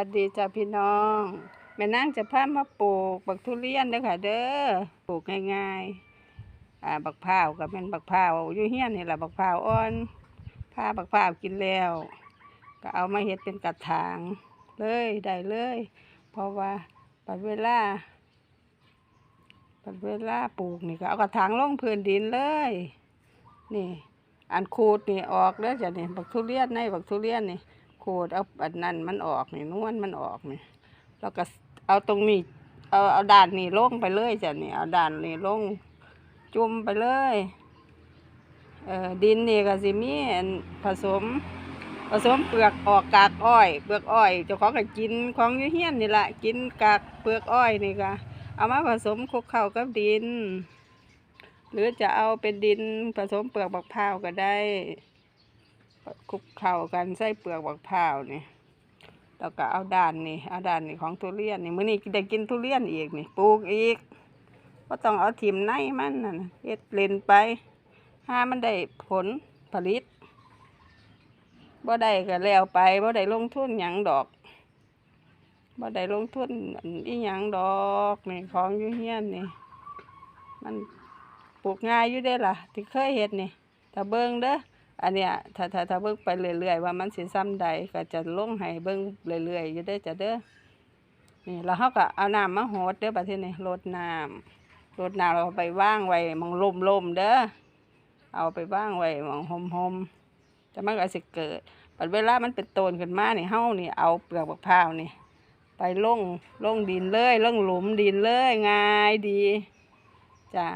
วัสดีจ้าพี่น้องแม่นางจะพามาปลูกบักทุเรียนเด้อค่ะ เด้อปลูกง่ายๆอ่าบักพร้าวก็เป็นบักพร้าวอยู่เฮียนนี่แหละบักพร้าวอ่อนพาบักพร้าวกินแล้ว ก็เอามาเฮ็ดเป็นกระถางเลยได้เลย เพราะว่าปัดเวลาปัดเวลาปลูกนี่ก็เอากระถางลงพื้นดินเลย นี่ อันขูดนี่ออกแล้วจ้ะนี่บักทุเรียนในบักทุเรียนนี่ ดเอาอันนั้นมันออกนี่นวลมันออกนี่แล้วก็เอาตรงนี้เอาเอาด่านนี่ลงไปเลยจ้ะนี่เอาด่านนี่ลงจุ่มไปเลยเอ่อดินนี่ก็สิมีผสม ผสมเปลือกออกกากอ้อย เปลือกอ้อยเจ้าของก็กินของอยูเฮียนนี่แหละกินกากเปลือกอ้อยนี่ก็เอามาผสมคลุกเข้ากับดิน หรือจะเอาเป็นดินผสมเปลือกบักพร้าวก็ได้ คลุกเข้ากันใส่เปลือกบักพร้าวนี่แล้วก็เอาด่านนี่เอาด่านนี่ของทุเรียนนี่มื้อนี้ได้กินทุเรียนอีกนี่ปลูกอีกก็ต้องเอาถิ่มในมันน่ะนะเฮ็ดเล่นไปห้ามันได้ผลผลิตบ่ได้ก็แล้วไปบ่ได้ลงทุนหยังดอกบ่ได้ลงทุนอันอีหยังดอกนี่ของอยู่เฮียนนี่ มันปลูกง่ายอยู่เด้ล่ะที่เคยเฮ็ดนี่ถ้าเบิ่งเด้อ อันเนี้ยถ้าถ้าถ้าเบิ่งไปเรื่อยๆว่ามันสิซ้ำใดก็จะลงให้เบิ่งเรื่อยๆอยู่เด้จะเด้อนี่แล้วเฮาก็เอาน้ำมาโหดเด้อบัดทีนี้รดน้ำรดน้ำเราไปว่างไว้มองลมๆเด้อเอาไปว่างไว้หมองห่มๆแต่มันก็สิเกิดบัดเวลามันเป็นต้นขึ้นมานี่เฮานี่เอาเปลือกมะพร้าวนี่ไปลงลงดินเลยลงหลุมดินเลยง่ายดีจ้ะ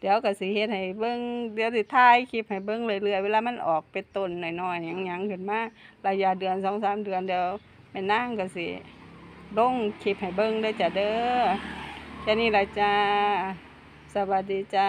เดี๋ยวก็สิเฮ็ดให้เบิ้งเดี๋ยวสิถ่ายคลิปให้เบิ้งเรื่อยๆเวลามันออกเป็นต้นน้อยๆหยังๆขึ้นมาระยะเดือนสองสามเดือนเดี๋ยวแม่นางก็สิลงคลิปให้เบิ้งได้จ้ะเด้อแค่นี้ละจ้าสวัสดีจ้า